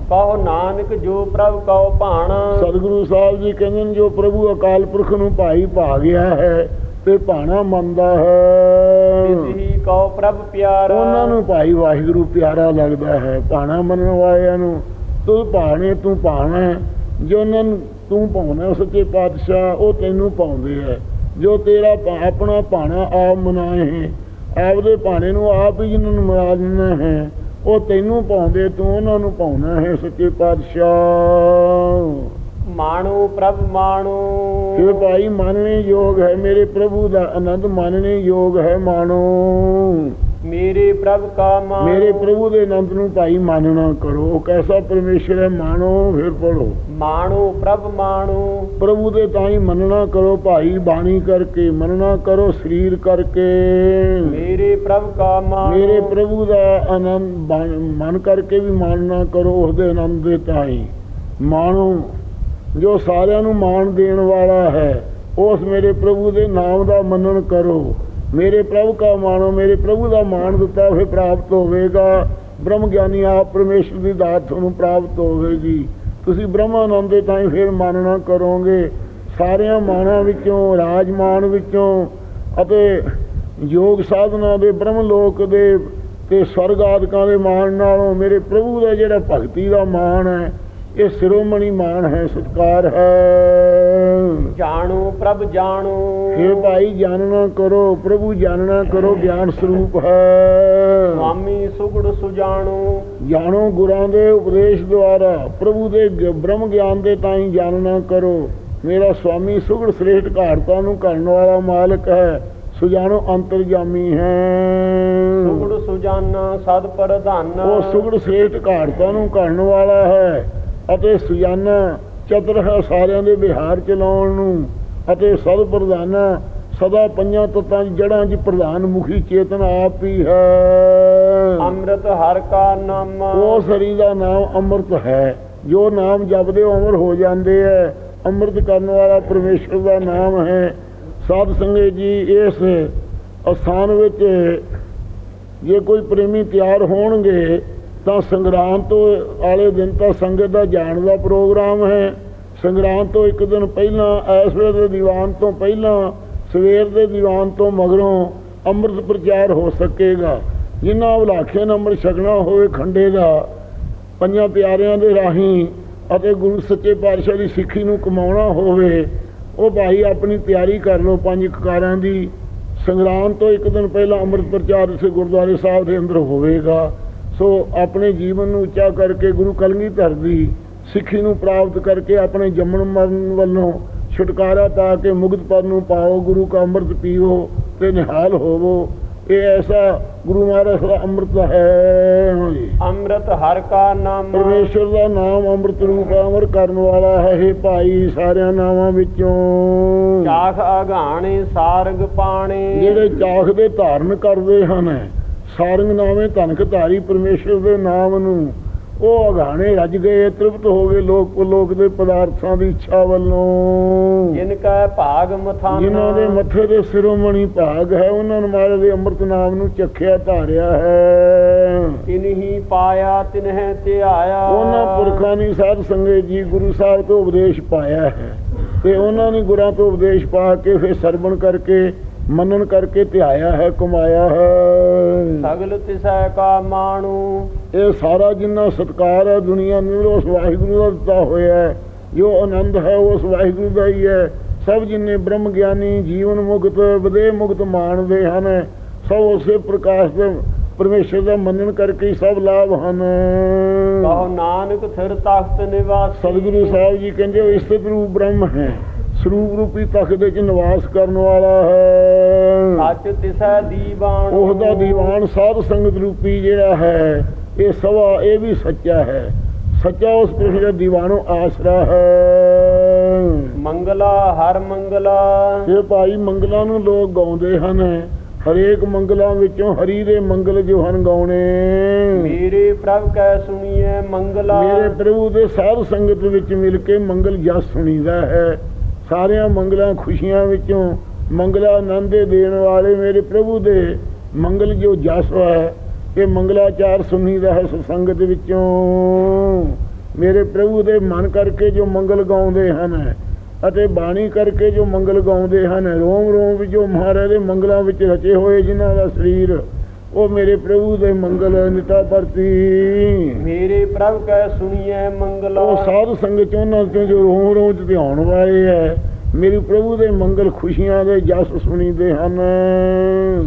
ਕਹੋ ਨਾਨਕ ਜੋ ਪ੍ਰਭ ਕਉ ਭਾਣਾ। ਸਤਿਗੁਰੂ ਸਾਹਿਬ ਜੀ ਕਹਿੰਦੇ ਨੇ ਜੋ ਪ੍ਰਭੂ ਅਕਾਲ ਪੁਰਖ ਨੂੰ ਭਾਈ ਭਾ ਗਿਆ ਹੈ ਤੇ ਭਾਣਾ ਮੰਨਦਾ ਹੈ। ਤਿਸ ਹੀ ਕਉ ਪ੍ਰਭ ਪਿਆਰਾ। ਉਹਨਾਂ ਨੂੰ ਭਾਈ ਵਾਹਿਗੁਰੂ ਪਿਆਰਾ ਲੱਗਦਾ ਹੈ। ਭਾਣਾ ਮੰਨਣ ਵਾਲਿਆਂ ਨੂੰ ਤੂੰ ਭਾਣੇ ਤੂੰ ਭਾਣਾ। ਜੋ ਉਹਨਾਂ ਨੂੰ ਤੂੰ ਪਾਉਣਾ ਸੱਚੇ ਪਾਤਸ਼ਾਹ ਉਹ ਤੈਨੂੰ ਪਾਉਂਦੇ ਹੈ। ਜੋ ਤੇਰਾ ਆਪਣਾ ਭਾਣਾ ਆਪ ਮਨਾਏ ਹੈ ਆਪਦੇ ਭਾਣੇ ਨੂੰ ਆਪ ਹੀ ਜਿਹਨਾਂ ਨੂੰ ਮਨਾ ਦਿੰਦਾ ਹੈ ਉਹ ਤੈਨੂੰ ਪਾਉਂਦੇ ਤੂੰ ਉਹਨਾਂ ਨੂੰ ਪਾਉਣਾ ਹੈ ਸੱਚੇ ਪਾਤਸ਼ਾਹ। ਮਾਣੋ ਪ੍ਰਭ ਮਾਣੋ। ਇਹ ਭਾਈ ਮੰਨਣੇ ਯੋਗ ਹੈ ਮੇਰੇ ਪ੍ਰਭੂ ਦਾ ਆਨੰਦ ਮੰਨਣੇ ਯੋਗ ਹੈ ਮਾਣੋ। ਮੇਰੇ ਪ੍ਰਭ ਕਾ ਮਾਣੋ ਮੇਰੇ ਪ੍ਰਭੂ ਦੇ ਆਨੰਦ ਨੂੰ ਭਾਈ ਮੰਨਣਾ ਕਰੋ। ਉਹ ਕੈਸਾ ਪਰਮੇਸ਼ਰ ਹੈ ਮਾਣੋ ਫਿਰ ਪੜੋ ਮਾਣੋ ਪ੍ਰਭ ਮਾਣੋ। ਪ੍ਰਭੂ ਦੇ ਤਾਂ ਹੀ ਮੰਨਣਾ ਕਰੋ ਭਾਈ ਬਾਣੀ ਕਰਕੇ ਮੰਨਣਾ ਕਰੋ ਸਰੀਰ ਕਰਕੇ। ਮੇਰੇ ਪ੍ਰਭ ਕਾ ਮਾਣੋ ਮੇਰੇ ਪ੍ਰਭੂ ਦਾ ਬਣ- ਮਨ ਕਰਕੇ ਵੀ ਮੰਨਣਾ ਕਰੋ ਉਸ ਦੇ ਆਨੰਦ ਦੇ ਤਾਂ ਹੀ ਮਾਣੋ ਜੋ ਸਾਰਿਆਂ ਨੂੰ ਮਾਣ ਦੇਣ ਵਾਲਾ ਹੈ ਉਸ ਮੇਰੇ ਪ੍ਰਭੂ ਦੇ ਨਾਮ ਦਾ ਮੰਨਣ ਕਰੋ। ਮੇਰੇ ਪ੍ਰਭੂ ਕਾ ਮਾਣੋ, ਮੇਰੇ ਪ੍ਰਭੂ ਦਾ ਮਾਣ ਦਿੱਤਾ ਹੋਏ ਪ੍ਰਾਪਤ ਹੋਵੇਗਾ। ਬ੍ਰਹਮ ਗਿਆਨੀ ਆਪ ਪਰਮੇਸ਼ਰ ਦੀ ਦਾਤ ਤੁਹਾਨੂੰ ਪ੍ਰਾਪਤ ਹੋਵੇਗੀ। ਤੁਸੀਂ ਬ੍ਰਹਮਾਨੰਦ ਦੇ ਤਾਂ ਫਿਰ ਮਾਨਣਾ ਕਰੋਗੇ। ਸਾਰਿਆਂ ਮਾਣਾਂ ਵਿੱਚੋਂ, ਰਾਜਮਾਨ ਵਿੱਚੋਂ ਅਤੇ ਯੋਗ ਸਾਧਨਾ ਦੇ ਬ੍ਰਹਮ ਲੋਕ ਦੇ ਤੇ ਸਵਰਗ ਆਦਿਕਾਂ ਦੇ ਮਾਣ ਨਾਲੋਂ ਮੇਰੇ ਪ੍ਰਭੂ ਦਾ ਜਿਹੜਾ ਭਗਤੀ ਦਾ ਮਾਣ ਹੈ, ਇਹ ਸਿਰੋਮਣੀ ਮਾਣ ਹੈ, ਸਤਕਾਰ ਹੈ। ਜਾਣੋ ਪ੍ਰਭ ਜਾਣੋ। हे ਭਾਈ ਜਾਣਨਾ ਕਰੋ ਪ੍ਰਭੂ ਜਾਣਨਾ ਕਰੋ ਗਿਆਨ ਸਰੂਪ ਹੈ। ਸੁਆਮੀ ਸੁਗੜ ਸੁਜਾਣੋ। ਜਾਣੋ ਗੁਰਾਂ ਦੇ ਉਪਦੇਸ਼ ਦੁਆਰਾ ਪ੍ਰਭੂ ਦੇ ਗ- ਬ੍ਰਹਮ ਗਿਆਨ ਦੇ ਤਾਈ ਜਾਣਨਾ ਕਰੋ। ਮੇਰਾ ਸੁਆਮੀ ਸੁਗੜ ਸ੍ਰੇਸ਼ਟ ਘਾੜਤਾ ਨੂੰ ਕਰਨ ਵਾਲਾ ਮਾਲਕ ਹੈ। ਸੁਜਾਨੋ ਅੰਤਰਜਾਮੀ ਹੈ। ਸੁਗੜ ਸੁਜਾਨਾ ਸਦ ਪ੍ਰਧਾਨ। ਉਹ ਸੁਗੜ ਸ੍ਰੇਸ਼ਟ ਘਾੜਤਾ ਨੂੰ ਕਰਨ ਵਾਲਾ ਹੈ ਅਤੇ ਸੁਜਾਨਾ ਚਤੁਰ ਹੈ ਸਾਰਿਆਂ ਦੇ ਵਿਹਾਰ ਚਲਾਉਣ ਨੂੰ ਅਤੇ ਸਦ ਪ੍ਰਧਾਨਾ ਸਦਾ ਪੰਜਾਂ ਤਤਾਂ ਦੀ ਜੜਾਂ 'ਚ ਪ੍ਰਧਾਨ ਮੁਖੀ ਚੇਤਨ ਆਪ ਹੀ ਹੈ। ਅੰਮ੍ਰਿਤ ਹਰ ਕਾ ਨਾਮ। ਉਸ ਹਰੀ ਦਾ ਨਾਮ ਅੰਮ੍ਰਿਤ ਹੈ। ਜੋ ਨਾਮ ਜਪਦੇ ਉਹ ਅਮਰ ਹੋ ਜਾਂਦੇ ਹੈ ਅੰਮ੍ਰਿਤ ਕਰਨ ਵਾਲਾ ਪਰਮੇਸ਼ਰ ਦਾ ਨਾਮ ਹੈ। ਸਾਧ ਸੰਗਤ ਜੀ ਇਸ ਅਸਥਾਨ ਵਿੱਚ ਜੇ ਕੋਈ ਪ੍ਰੇਮੀ ਤਿਆਰ ਹੋਣਗੇ ਤਾਂ ਸੰਗਰਾਂਦ ਤੋਂ ਆਲੇ ਦਿਨ ਤਾਂ ਸੰਗਤ ਦਾ ਜਾਣ ਦਾ ਪ੍ਰੋਗਰਾਮ ਹੈ। ਸੰਗਰਾਂਦ ਤੋਂ ਇੱਕ ਦਿਨ ਪਹਿਲਾਂ, ਇਸ ਵੇਲੇ ਦੇ ਦੀਵਾਨ ਤੋਂ ਪਹਿਲਾਂ, ਸਵੇਰ ਦੇ ਦੀਵਾਨ ਤੋਂ ਮਗਰੋਂ ਅੰਮ੍ਰਿਤ ਪ੍ਰਚਾਰ ਹੋ ਸਕੇਗਾ। ਜਿਨ੍ਹਾਂ ਉਲਾਖਿਆਂ ਨੇ ਅੰਮ੍ਰਿਤ ਛਕਣਾ ਹੋਵੇ ਖੰਡੇ ਦਾ, ਪੰਜਾਂ ਪਿਆਰਿਆਂ ਦੇ ਰਾਹੀਂ ਅਤੇ ਗੁਰੂ ਸੱਚੇ ਪਾਤਸ਼ਾਹ ਦੀ ਸਿੱਖੀ ਨੂੰ ਕਮਾਉਣਾ ਹੋਵੇ, ਉਹ ਭਾਈ ਆਪਣੀ ਤਿਆਰੀ ਕਰ ਲਓ ਪੰਜ ਕਕਾਰਾਂ ਦੀ। ਸੰਗਰਾਮ ਤੋਂ ਇੱਕ ਦਿਨ ਪਹਿਲਾਂ ਅੰਮ੍ਰਿਤ ਪ੍ਰਚਾਰ ਇਸੇ ਗੁਰਦੁਆਰੇ ਸਾਹਿਬ ਦੇ ਅੰਦਰ ਹੋਵੇਗਾ। ਸੋ ਆਪਣੇ ਜੀਵਨ ਨੂੰ ਉੱਚਾ ਕਰਕੇ ਗੁਰੂ ਕਲਗੀਧਰ ਦੀ ਸਿੱਖੀ ਨੂੰ ਪ੍ਰਾਪਤ ਕਰਕੇ ਆਪਣੇ ਜੰਮਣ ਮਰਨ ਵੱਲੋਂ ਛੁਟਕਾਰਾ ਪਾ ਕੇ ਮੁਕਤ ਪਦ ਨੂੰ ਪਾਓ ਗੁਰੂ ਕਾ ਅੰਮ੍ਰਿਤ ਪੀਓ ਤੇ ਨਿਹਾਲ ਹੋਵੋ। ਇਹ ਐਸਾ ਗੁਰੂ ਮਹਾਰਾਜ ਦਾ ਅੰਮ੍ਰਿਤ ਹੈ। ਅੰਮ੍ਰਿਤ ਹਰ ਕਾ ਨਾਮ। ਪਰਮੇਸ਼ਰ ਦਾ ਨਾਮ ਅੰਮ੍ਰਿਤ ਰੂਪ ਅਮਰ ਕਰਨ ਵਾਲਾ ਹੈ। ਇਹ ਭਾਈ ਸਾਰਿਆਂ ਨਾਵਾਂ ਵਿੱਚੋਂ। ਚਾਖ ਅਗਾਣੇ ਸਾਰਗ ਪਾਣੇ। ਜਿਹੜੇ ਚਾਖ ਦੇ ਧਾਰਨ ਕਰਦੇ ਹਨ ਸਾਰੰਗ ਨਾਵੇਂ ਧਨਕ ਧਾਰੀ ਪਰਮੇਸ਼ਰ ਦੇ ਨਾਮ ਨੂੰ। ਉਹ ਅਗਾਣੇ ਰੱਜ ਗਏ ਤ੍ਰਿਪਤ ਹੋ ਗਏ ਲੋਕ ਲੋਕ ਦੇ ਪਦਾਰਥਾਂ ਦੀ ਇੱਛਾ ਵੱਲੋਂ। ਜਿਨ ਕੈ ਭਾਗ ਮਥਾਨਾ। ਜਿਨ੍ਹਾਂ ਦੇ ਮੱਥੇ ਦੇ ਸਿਰੋਮਣੀ ਭਾਗ ਹੈ ਉਹਨਾਂ ਨੂੰ ਮਹਾਰਾਜ ਦੇ ਅੰਮ੍ਰਿਤ ਨਾਮ ਨੂੰ ਚੱਖਿਆ ਧਾਰਿਆ ਹੈ। ਤਿਨਹੀ ਪਾਇਆ ਤਿਨਹਿ ਧਿਆਇਆ। ਉਹਨਾਂ ਪੁਰਖਾਂ ਨੇ ਸਾਧ ਸੰਗਤ ਜੀ ਗੁਰੂ ਸਾਹਿਬ ਤੋਂ ਉਪਦੇਸ਼ ਪਾਇਆ ਹੈ। ਤੇ ਉਹਨਾਂ ਨੇ ਗੁਰਾਂ ਤੋਂ ਉਪਦੇਸ਼ ਪਾ ਕੇ ਫਿਰ ਸਰਵਣ ਕਰਕੇ ਮੰਨਣ ਕਰਕੇ ਧਿਆਇਆ ਹੈ ਕਮਾਇਆ ਹੈ। ਸਗਲ ਤਿਸੈ ਕਾ ਮਾਣੂ। ਇਹ ਸਾਰਾ ਜਿੰਨਾ ਸਤਕਾਰ ਹੈ ਦੁਨੀਆ ਨੂੰ ਉਸ ਵਾਹਿਗੁਰੂ ਦਾ ਦਿੱਤਾ ਹੋਇਆ ਹੈ। ਜੋ ਆਨੰਦ ਹੈ ਉਸ ਵਾਹਿਗੁਰੂ ਦਾ ਹੀ ਹੈ। ਸਭ ਜਿੰਨੇ ਬ੍ਰਹਮ ਗਿਆਨੀ ਜੀਵਨ ਮੁਕਤ ਵਿਦੇ ਮੁਕਤ ਮਾਣਦੇ ਹਨ ਸਭ ਉਸੇ ਪ੍ਰਕਾਸ਼ ਦੇ ਪਰਮੇਸ਼ਰ ਦਾ ਮੰਨਣ ਕਰਕੇ ਹੀ ਸਭ ਲਾਭ ਹਨ। ਕਹੋ ਨਾਨਕ ਥਿਰ ਤਖਤ ਨਿਵਾਸੀ। ਸਤਿਗੁਰੂ ਸਾਹਿਬ ਜੀ ਕਹਿੰਦੇ ਉਹ ਇਸਤਿ ਰੂਪ ਬ੍ਰਹਮ ਹੈ। ਸਰੂਪ ਰੂਪੀ ਤਖਤ ਦੇ ਵਿੱਚ ਨਿਵਾਸ ਕਰਨ ਵਾਲਾ ਹੈ। ਸੱਚ ਤਿਸੈ ਦੀਵਾਨ ਉਹਦਾ ਦੀਵਾਨ ਸਾਧ ਸੰਗਤ ਰੂਪੀ ਜਿਹੜਾ ਹੈ ਇਹ ਸਵਾ ਇਹ ਵੀ ਸੱਚਾ ਹੈ। ਸੱਚਾ ਉਸ ਪੁਰਖ ਦਾ ਦੀਵਾਨੋਂ ਆਸਰਾ ਹੈ। ਮੰਗਲਾ ਹਰ ਮੰਗਲਾ। ਇਹ ਭਾਈ ਮੰਗਲਾਂ ਨੂੰ ਲੋਕ ਗਾਉਂਦੇ ਹਨ। ਹਰੇਕ ਮੰਗਲਾਂ ਵਿੱਚੋਂ ਹਰੀ ਦੇ ਮੰਗਲ ਜੋ ਹਨ ਗਾਉਣੇ। ਮੇਰੇ ਪ੍ਰਭ ਕੈ ਸੁਣੀਐ ਮੰਗਲਾ। ਮੇਰੇ ਪ੍ਰਭੂ ਦੇ ਸਾਧ ਸੰਗਤ ਵਿੱਚ ਮਿਲ ਕੇ ਮੰਗਲ ਜਸ ਸੁਣੀਦਾ ਹੈ। ਸਾਰਿਆਂ ਮੰਗਲਾਂ ਖੁਸ਼ੀਆਂ ਵਿੱਚੋਂ ਮੰਗਲਾ ਆਨੰਦ ਦੇਣ ਵਾਲੇ ਮੇਰੇ ਪ੍ਰਭੂ ਦੇ ਮੰਗਲ ਜੋ ਜਸ ਹੈ, ਇਹ ਮੰਗਲਾਚਾਰ ਸੁਣੀਦਾ ਹੈ ਸੰਗਤ ਵਿੱਚੋਂ। ਮੇਰੇ ਪ੍ਰਭੂ ਦੇ ਮਨ ਕਰਕੇ ਜੋ ਮੰਗਲ ਗਾਉਂਦੇ ਹਨ ਅਤੇ ਬਾਣੀ ਕਰਕੇ ਜੋ ਮੰਗਲ ਗਾਉਂਦੇ ਹਨ ਰੋਮ ਰੋਮ ਵਿੱਚ ਜੋ ਮਹਾਰਾਜ ਦੇ ਮੰਗਲਾਂ ਵਿੱਚ ਰਚੇ ਹੋਏ ਜਿਨ੍ਹਾਂ ਦਾ ਸਰੀਰ ਉਹ ਮੇਰੇ ਪ੍ਰਭੂ ਦੇ ਮੰਗਲ ਨਿਤਾ ਪ੍ਰਤੀ ਮੇਰੇ ਪ੍ਰਭ ਕੈ ਸੁਣੀਐ ਮੰਗਲਾ। ਉਹ ਸਾਧ ਸੰਗਤ ਉਹਨਾਂ ਚੋਂ ਜੋ ਰੋਮ ਰੋਮ ਚ ਧਿਆਉਣ ਵਾਲੇ ਹੈ ਮੇਰੇ ਪ੍ਰਭੂ ਦੇ ਮੰਗਲ ਖੁਸ਼ੀਆਂ ਦੇ ਜਸ ਸੁਣੀਦੇ ਹਨ।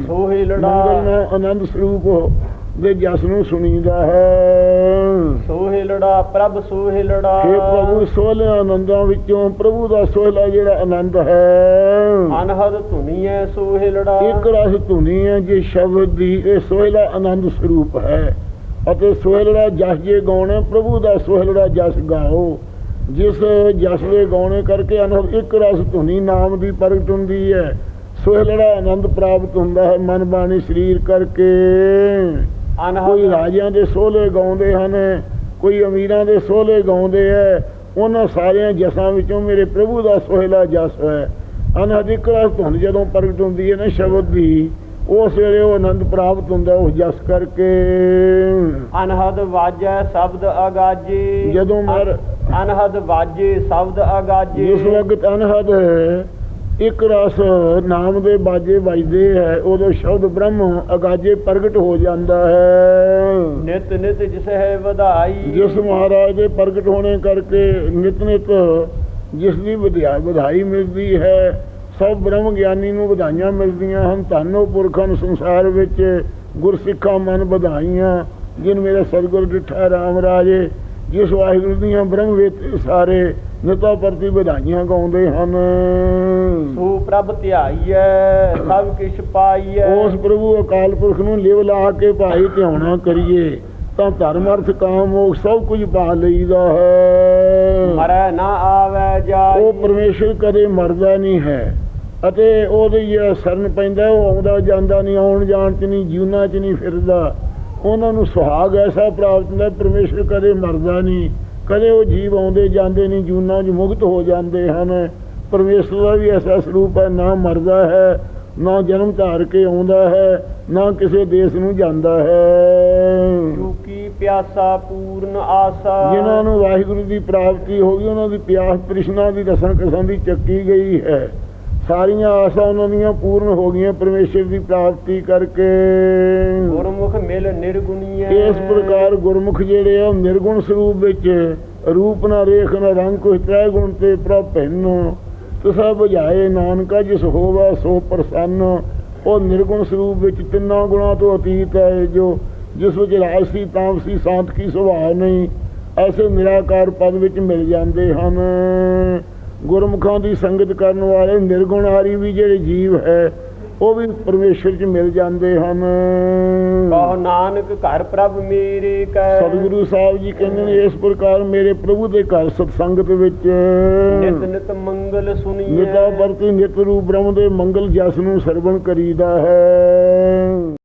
ਸੋਹੇ ਮੰਗਲ ਲੜਾ ਨਾਲ ਆਨੰਦ ਸਰੂਪ ਦੇ ਜਸ ਨੂੰ ਸੁਣੀਦਾ ਹੈ। ਸੋਹੇ ਲੜਾ ਪ੍ਰਭ ਸੋਹੇ ਲੜਾ। हे ਪ੍ਰਭੂ ਸੋਹਲੇ ਆਨੰਦਾਂ ਵਿੱਚੋਂ ਪ੍ਰਭੂ ਦਾ ਸੋਹਲਾ ਜਿਹੜਾ ਆਨੰਦ ਹੈ। ਅਨਹਦ ਧੁਨੀਐ ਸੋਹੇ ਲੜਾ। ਇੱਕ ਰਸ ਧੁਨੀ ਹੈ ਜੇ ਸ਼ਬਦ ਦੀ ਇਹ ਸੋਹਲਾ ਆਨੰਦ ਸਰੂਪ ਹੈ। ਅਤੇ ਸੋਹਲੜਾ ਜਸ ਜੇ ਗਾਉਣਾ ਪ੍ਰਭੂ ਦਾ ਸੋਹਲੜਾ ਜਸ ਗਾਓ। ਜਿਸ ਜਸ ਦੇ ਗਾਉਣੇ ਕਰਕੇ ਆਨੰਦ ਇੱਕ ਰਸ ਧੁਨੀ ਨਾਮ ਦੀ ਪ੍ਰਗਟ ਹੁੰਦੀ ਹੈ। ਸੋਹਲੜਾ ਆਨੰਦ ਪ੍ਰਾਪਤ ਹੁੰਦਾ ਹੈ ਮਨ ਬਾਣੀ ਸਰੀਰ ਕਰਕੇ। ਕੋਈ ਰਾਜਿਆਂ ਦੇ ਸੋਹਲੇ ਗਾਉਂਦੇ ਹਨ ਕੋਈ ਅਮੀਰਾਂ ਦੇ ਸੋਹਲੇ ਗਾਉਂਦੇ ਹੈ ਉਹਨਾਂ ਸਾਰਿਆਂ ਜਸਾਂ ਵਿੱਚੋਂ ਮੇਰੇ ਪ੍ਰਭੂ ਦਾ ਸੋਹਲਾ ਜਸ ਹੈ ਅਨਹਦਿਕ ਰਸ ਧੁਨ ਜਦੋਂ ਪ੍ਰਗਟ ਹੁੰਦੀ ਹੈ ਨਾ ਸ਼ਬਦ ਦੀ ਉਸ ਵੇਲੇ ਉਹ ਆਨੰਦ ਪ੍ਰਾਪਤ ਹੁੰਦਾ ਉਸ ਜਸ ਕਰਕੇ। ਅਨਹਦ ਵਾਜੈ ਸ਼ਬਦ ਅਗਾਜੇ। ਜਦੋਂ ਮਰ- ਅਨਹਦ ਵਾਜੇ ਸ਼ਬਦ ਅਗਾਜੇ। ਜਿਸ ਵਕਤ ਅਨਹਦ ਇੱਕ ਰਸ ਨਾਮ ਦੇ ਬਾਜੇ ਵੱਜਦੇ ਹੈ ਉਦੋਂ ਸ਼ਬਦ ਬ੍ਰਹਮ ਅਗਾਜੇ ਪ੍ਰਗਟ ਹੋ ਜਾਂਦਾ ਹੈ। ਨਿਤ ਨਿਤ ਜਿਸ ਹੈ ਵਧਾਈ। ਜਿਸ ਮਹਾਰਾਜ ਦੇ ਪ੍ਰਗਟ ਹੋਣੇ ਕਰਕੇ ਨਿਤ ਨਿਤ ਜਿਸ ਦੀ ਵਧਾਈ ਮਿਲਦੀ ਹੈ ਸਭ ਬ੍ਰਹਮ ਗਿਆਨੀ ਨੂੰ ਵਧਾਈਆਂ ਮਿਲਦੀਆਂ ਹਨ। ਧੰਨੋ ਪੁਰਖਾਂ ਨੂੰ ਸੰਸਾਰ ਵਿੱਚ ਗੁਰਸਿੱਖਾਂ ਮਨ ਵਧਾਈਆਂ ਜਿਨ ਮੇਰੇ ਸਤਿਗੁਰ ਡਿਠਾ ਰਾਮ ਰਾਜੇ ਜਿਸ ਵਾਹਿਗੁਰੂ ਦੀਆਂ ਬ੍ਰਹਮ ਵੇਤੇ ਸਾਰੇ ਨਿਤਾ ਪ੍ਰਤੀ ਵਧਾਈਆਂ ਗਾਉਂਦੇ ਹਨ। ਸੋ ਪ੍ਰਭ ਧਿਆਈਐ ਸਭ ਕਿਛ ਪਾਈਐ। ਉਸ ਪ੍ਰਭੂ ਅਕਾਲ ਪੁਰਖ ਨੂੰ ਲਿਵ ਲਾ ਕੇ ਭਾਈ ਧਿਆਉਣਾ ਕਰੀਏ ਤਾਂ ਧਰਮ ਅਰਥ ਕਾਮ ਮੋਖ ਸਭ ਕੁਝ ਪਾ ਲਈਦਾ ਹੈ। ਮਰੈ ਨਾ ਆਵੈ ਜਾਈ। ਉਹ ਪਰਮੇਸ਼ਰ ਕਦੇ ਮਰਦਾ ਨਹੀਂ ਹੈ ਅਤੇ ਉਹਦੇ ਸਰਨ ਪੈਂਦਾ ਉਹ ਆਉਂਦਾ ਜਾਂਦਾ ਨਹੀਂ ਆਉਣ ਜਾਣ ਚ ਨਹੀਂ ਜੀਵਨਾ ਚ ਨਹੀਂ ਫਿਰਦਾ। ਉਹਨਾਂ ਨੂੰ ਸੁਹਾਗ ਐਸਾ ਪ੍ਰਾਪਤ ਹੁੰਦਾ ਪਰਮੇਸ਼ਰ ਕਦੇ ਮਰਦਾ ਨਹੀਂ ਕਦੇ ਉਹ ਜੀਵ ਆਉਂਦੇ ਜਾਂਦੇ ਨਹੀਂ ਜੂਨਾ ਚ ਮੁਕਤ ਹੋ ਜਾਂਦੇ ਹਨ। ਪਰਮੇਸ਼ਰ ਦਾ ਵੀ ਐਸਾ ਸਰੂਪ ਹੈ ਨਾ ਮਰਦਾ ਹੈ ਨਾ ਜਨਮ ਧਾਰ ਕੇ ਆਉਂਦਾ ਹੈ ਨਾ ਕਿਸੇ ਦੇਸ਼ ਨੂੰ ਜਾਂਦਾ ਹੈ। ਚੂਕੀ ਪਿਆਸਾ ਪੂਰਨ ਆਸਾ। ਜਿਨ੍ਹਾਂ ਨੂੰ ਵਾਹਿਗੁਰੂ ਦੀ ਪ੍ਰਾਪਤੀ ਹੋ ਗਈ ਉਹਨਾਂ ਦੀ ਪਿਆਸ ਤ੍ਰਿਸ਼ਨਾ ਦੀ ਰਸਨ ਕਸਮ ਦੀ ਚੱਕੀ ਗਈ ਹੈ। ਸਾਰੀਆਂ ਆਸਾਂ ਉਹਨਾਂ ਦੀਆਂ ਪੂਰਨ ਹੋ ਗਈਆਂ ਪਰਮੇਸ਼ਰ ਦੀ ਪ੍ਰਾਪਤੀ ਕਰਕੇ। ਗੁਰਮੁਖ ਮਿਲ ਨਿਰਗੁਣੀਐ। ਇਸ ਪ੍ਰਕਾਰ ਗੁਰਮੁਖ ਜਿਹੜੇ ਆ, ਨਿਰਗੁਣ ਸਰੂਪ ਵਿੱਚ ਰੂਪ ਨਾ ਰੇਖ ਨਾ ਰੰਗ ਕੋਈ ਤ੍ਰੈ ਗੁਣ ਤੇ ਪ੍ਰਭ ਤੁਸਾ ਬੁਝਾਏ ਨਾਨਕਾ ਜਿਸ ਹੋਵਾ ਸੋ ਪ੍ਰਸੰਨ। ਉਹ ਨਿਰਗੁਣ ਸਰੂਪ ਵਿੱਚ ਤਿੰਨਾਂ ਗੁਣਾਂ ਤੋਂ ਅਤੀਤ ਹੈ, ਜੋ ਜਿਸ ਵਿੱਚ ਰਾਜਸੀ, ਤਾਮਸੀ, ਸਾਂਤਕੀ ਸੁਭਾਅ ਨਹੀਂ, ਐਸੇ ਨਿਰਾਕਾਰ ਪਦ ਵਿੱਚ ਮਿਲ ਜਾਂਦੇ ਹਨ। ਗੁਰਮੁਖਾਂ ਦੀ ਸੰਗਤ ਕਰਨ ਵਾਲੇ ਨਿਰਗੁਣਾਰੀ ਵੀ ਜਿਹੜੇ ਜੀਵ ਹੈ ਉਹ ਵੀ ਪਰਮੇਸ਼ਰ 'ਚ ਮਿਲ ਜਾਂਦੇ ਹਨ। ਕਹੋ ਨਾਨਕ ਘਰ ਪ੍ਰਭ ਮੇਰੇ ਕੈ। ਸਤਿਗੁਰੂ ਸਾਹਿਬ ਜੀ ਕਹਿੰਦੇ ਨੇ ਇਸ ਪ੍ਰਕਾਰ ਮੇਰੇ ਪ੍ਰਭੂ ਦੇ ਘਰ ਸਤਸੰਗਤ ਵਿੱਚ ਨਿਤ ਨਿਤ ਮੰਗਲ ਸੁਣੀਐ ਨਿਤਾ ਵਰਤੀ ਨਿਤ ਰੂਪ ਬ੍ਰਹਮ ਦੇ ਮੰਗਲ ਜਸ ਨੂੰ ਸਰਵਣ ਕਰੀਦਾ ਹੈ।